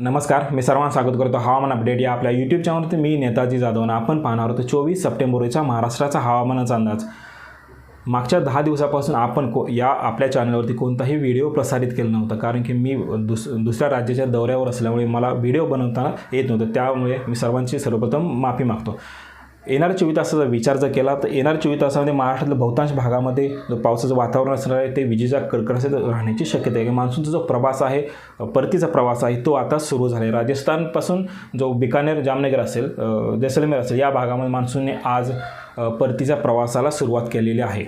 नमस्कार मी सर्वांना स्वागत करतो हवामान अपडेट या आपल्या यूट्यूब चॅनलवरती मी नेताजी जाधव आणि आपण पाहणार होतो चोवीस सप्टेंबरचा महाराष्ट्राचा हवामानाचा अंदाज. मागच्या दहा दिवसापासून आपण को या आपल्या चॅनलवरती कोणताही व्हिडिओ प्रसारित केला नव्हता कारण की मी दुस दुसऱ्या राज्याच्या दौऱ्यावर असल्यामुळे मला व्हिडिओ बनवताना येत नव्हतं. त्यामुळे मी सर्वांची सर्वप्रथम माफी मागतो. येणाऱ्या चोवीस तासाचा विचार जर केला तर येणाऱ्या चोवीस तासामध्ये महाराष्ट्रातल्या बहुतांश भागामध्ये जो पावसाचं वातावरण असणार आहे ते विजेचा कडकडासहित राहण्याची शक्यता आहे. म्हणजे मान्सूनचा जो प्रवास आहे परतीचा प्रवास आहे तो आता सुरू झाला आहे. राजस्थानपासून जो बिकानेर जामनगर असेल जैसलमेर असेल या भागामध्ये मान्सूनने आज परतीच्या प्रवासाला सुरुवात केलेली आहे.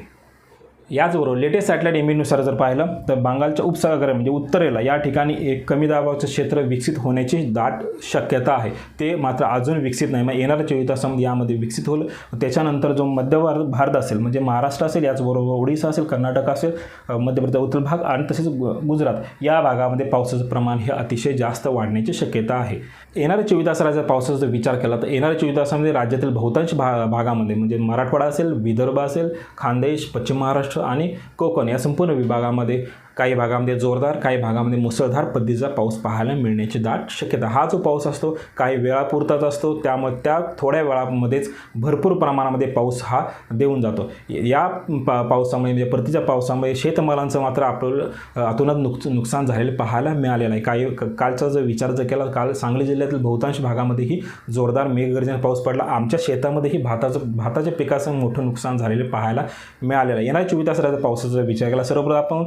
याचबरोबर लेटेस्ट सॅटेलाईट इमेजनुसार जर पाहिलं तर बंगालच्या उपसागर म्हणजे उत्तरेला या ठिकाणी एक कमी दाबाचं क्षेत्र विकसित होण्याची दाट शक्यता आहे. ते मात्र अजून विकसित नाही. मग येणाऱ्या चोवीस तासामध्ये यामध्ये विकसित होईल. त्याच्यानंतर जो मध्य भार- भारत असेल म्हणजे महाराष्ट्र असेल याचबरोबर ओडिसा असेल कर्नाटक असेल मध्य प्रदेश उत्तर भाग आणि तसेच गुजरात या भागामध्ये पावसाचं प्रमाण हे अतिशय जास्त वाढण्याची शक्यता आहे. येणाऱ्या चोवीस तासाला जर पावसाचा जर विचार केला तर येणाऱ्या चोवीस तासामध्ये राज्यातील बहुतांश भा भागामध्ये म्हणजे मराठवाडा असेल विदर्भ असेल खानदेश पश्चिम महाराष्ट्र आणि कोकण या संपूर्ण विभागामध्ये काही भागामध्ये जोरदार काही भागामध्ये मुसळधार पद्धतीचा पाऊस पाहायला मिळण्याची दाट शक्यता. हा जो पाऊस असतो काही वेळापुरताच असतो. त्यामुळे त्या थोड्या वेळामध्येच भरपूर प्रमाणामध्ये पाऊस हा देऊन जातो. या पा पावसामुळे म्हणजे परतीच्या पावसामुळे शेतमालांचं मात्र आपलं अ, अतोनात नुक नुकसान झालेलं पाहायला मिळालेलं आहे. काही कालचा जर विचार जर केला काल सांगली जिल्ह्यातील बहुतांश भागामध्येही जोरदार मेघगर्जन पाऊस पडला. आमच्या शेतामध्येही भाताचं भाताच्या पिकाचं मोठं नुकसान झालेलं पाहायला मिळालेलं आहे. येणाऱ्या चोवीस तासाचा पावसाचा विचार केला सर्वप्रथम आपण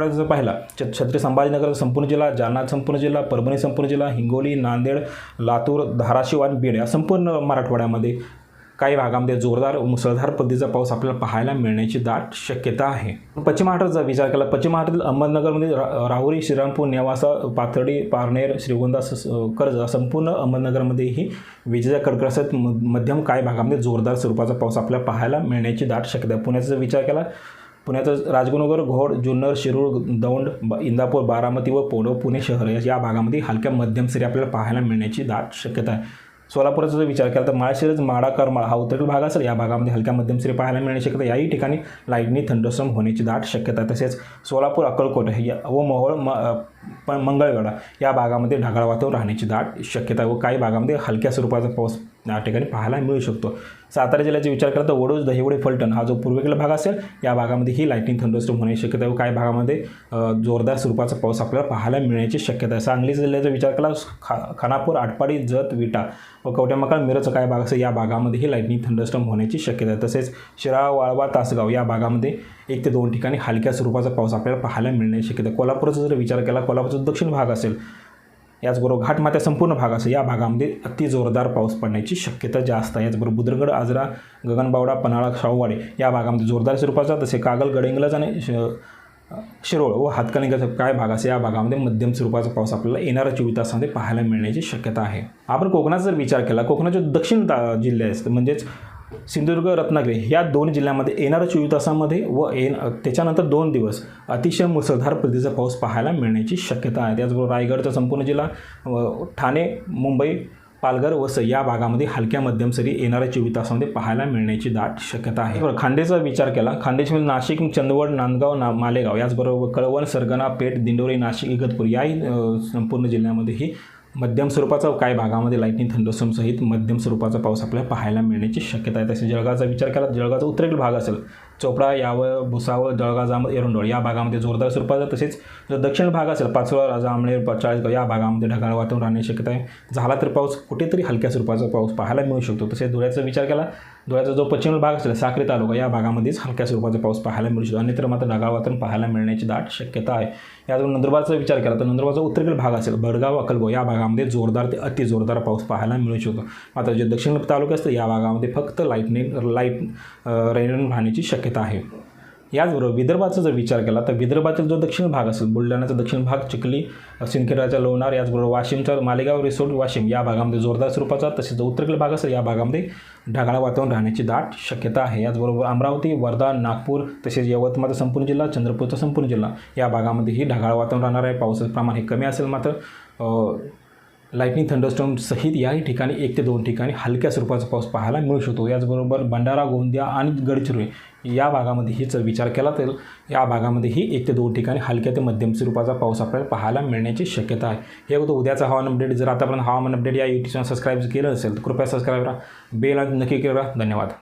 मराठवाड्यात जर पाहिला छत्रपती संभाजीनगर संपूर्ण जिल्हा जालना संपूर्ण जिल्हा परभणी संपूर्ण जिल्हा हिंगोली नांदेड लातूर धाराशिव आणि बीड या संपूर्ण मराठवाड्यामध्ये काही भागामध्ये जोरदार मुसळधार पद्धतीचा पाऊस आपल्याला पाहायला मिळण्याची दाट शक्यता आहे. पश्चिम महाराष्ट्राचा विचार केला पश्चिम महाराष्ट्रातील अहमदनगरमध्ये रा राहुरी श्रीरामपूर नेवासा पाथर्डी पारनेर श्रीगोंदा कर्ज संपूर्ण अहमदनगरमध्येही विजेच्या कडकडासहित म मध्यम काही भागामध्ये जोरदार स्वरूपाचा पाऊस आपल्याला पाहायला मिळण्याची दाट शक्यता आहे. पुण्याचा जर विचार केला पुण्याचं राजगुरुनगर घोड जुन्नर शिरूर दौंड ब- इंदापूर बारामती व पोडो पुणे शहर या- या भागामध्ये हलक्या मध्यम सरी आपल्याला पाहायला मिळण्याची दाट शक्यता आहे. सोलापूरचा जर विचार केला तर माळशिरज माडा करमाळ हा उत्तरेकडील भाग असेल. या भागामध्ये हलक्या मध्यम सरी पाहायला मिळण्याची शक्यता याही ठिकाणी लाईटनी थंडस्टॉम होण्याची दाट शक्यता आहे. तसेच सोलापूर अक्कलकोट या व मोहोळ म पण मंगळवेढा या भागामध्ये ढगाळ वातावरण राहण्याची दाट शक्यता व काही भागामध्ये हलक्या स्वरूपाचा पाऊस या ठिकाणी पाहायला मिळू शकतो. सातारा जिल्ह्याचा विचार केला तर वडोज दहिवडे फलटण हा जो पूर्वेकडला भाग असेल या भागामध्ये ही लाईटिंग थंडरस्टॉम होण्याची शक्यता आहे व काही भागामध्ये जोरदार स्वरूपाचा पाऊस आपल्याला पाहायला मिळण्याची शक्यता आहे. सांगली जिल्ह्याचा विचार केला खा खानापूर आटपाडी जत विटा व कवट्यामकाळ मिरजचा काय भाग असेल या भागामध्ये ही लाईटनिंग थंडरस्टॉम होण्याची शक्यता आहे. तसेच शिराळा वाळवा तासगाव या भागामध्ये एक ते दोन ठिकाणी हलक्या स्वरूपाचा पाऊस आपल्याला पाहायला मिळण्याची शक्यता आहे. कोल्हापूरचा जर विचार केला कोल्हापूरचा दक्षिण भाग असेल याचबरोबर घाटमात्या संपूर्ण भाग असेल या भागामध्ये अति जोरदार पाऊस पडण्याची शक्यता जास्त आहे. याचबरोबर बुद्रगड आजरा गगनबावडा पन्हाळा शाहूवाडे या भागामध्ये जोरदार स्वरूपाचा तसे कागल गडिंगलज आणि श- शिरोळ व हातकणंगल्याचा काय भाग असेल या भागामध्ये मध्यम स्वरूपाचा पाऊस आपल्याला येणाऱ्या चोवीस तासामध्ये पाहायला मिळण्याची शक्यता आहे. आपण कोकणाचा जर विचार केला कोकणाचे दक्षिण ता- जिल्हे असते म्हणजेच सिंधुदुर्ग रत्नागिरी या दोन जिल्ह्यामध्ये येणाऱ्या चोवीस तासामध्ये व येण त्याच्यानंतर दोन दिवस अतिशय मुसळधार पद्धतीचा पाऊस पाहायला मिळण्याची शक्यता आहे. त्याचबरोबर रायगडचा संपूर्ण जिल्हा व ठाणे मुंबई पालघर वसई या भागामध्ये हलक्या मध्यम सरी येणाऱ्या चोवीस तासामध्ये पाहायला मिळण्याची दाट शक्यता आहे. बरं खांडेचा विचार केला. खानदेशमध्ये नाशिक चंदवड नांदगाव ना मालेगाव याचबरोबर कळवण सरगना पेठ दिंडोरी नाशिक इगतपूर याही संपूर्ण जिल्ह्यामध्येही मध्यम स्वरूपाचा काही भागामध्ये लाईटनिंग थंडोसमसहित मध्यम स्वरूपाचा पाऊस आपल्याला पाहायला मिळण्याची शक्यता आहे. तसेच जळगावचा विचार केला जळगावचा उत्तरेकडील भाग असेल. चोपडा यावं भुसावळ जळगाव जांब एरंडोळ या भागामध्ये जोरदार स्वरूपाचा तसेच जो दक्षिण भाग असेल पाचोळा राजा चाळीसगाव या भागामध्ये ढगाळ वातावरण राहण्याची शक्यता आहे. झाला तर पाऊस कुठेतरी हलक्या स्वरूपाचा पाऊस पाहायला मिळू शकतो. तसेच धुळ्याचा विचार केला धुळ्याचा जो पश्चिम भाग असेल साक्री तालुका या भागामध्येच हलक्या स्वरूपाचा पाऊस पाहायला मिळू शकतो. अन्यत्र मात्र ढगाळ वातावरण पाहायला मिळण्याची दाट शक्यता आहे. यातून नंदुरबारचा विचार केला तर नंदुरबारचा उत्तरेकडील भाग असेल बडगाव अकलगाव या भागामध्ये जोरदार ते अति जोरदार पाऊस पाहायला मिळू शकतो. मात्र जे दक्षिण तालुका असतं या भागामध्ये फक्त लाईटनिंग लाइट रेन राहण्याची शक्यता आहे. याचबरोबर विदर्भाचा जर विचार केला तर विदर्भातील जो दक्षिण भाग असेल बुलढाण्याचा दक्षिण भाग चिखली सिंदखेडराचा लोणार याचबरोबर वाशिमचा मालेगाव रिसोर्ट वाशिम या भागामध्ये जोरदार स्वरूपाचा तसेच जो उत्तरेकडील भाग असेल या भागामध्ये ढगाळ वातावरण राहण्याची दाट शक्यता आहे. याचबरोबर अमरावती वर्धा नागपूर तसेच यवतमाळचा संपूर्ण जिल्हा चंद्रपूरचा संपूर्ण जिल्हा या भागामध्येही ढगाळ वातावरण राहणार आहे. पावसाचं प्रमाण हे कमी असेल मात्र लाईटनिंग थंडरस्टॉम सहित याही ठिकाणी एक ते दोन ठिकाणी हलक्या स्वरूपाचा पाऊस पाहायला मिळू शकतो. याचबरोबर भंडारा गोंदिया आणि गडचिरोली या भागामध्येही जर विचार केला तर या भागामध्येही एक ते दोन ठिकाणी हलक्या ते मध्यम स्वरूपाचा पाऊस आपल्याला पाहायला मिळण्याची शक्यता आहे. हे होतं उद्याचा हवामान अपडेट जर आतापर्यंत हवामान अपडेट या यूट्यूब चॅनल सबस्क्राईब केलं असेल तर कृपया सबस्क्राईब करा. बेल नक्की करा. धन्यवाद.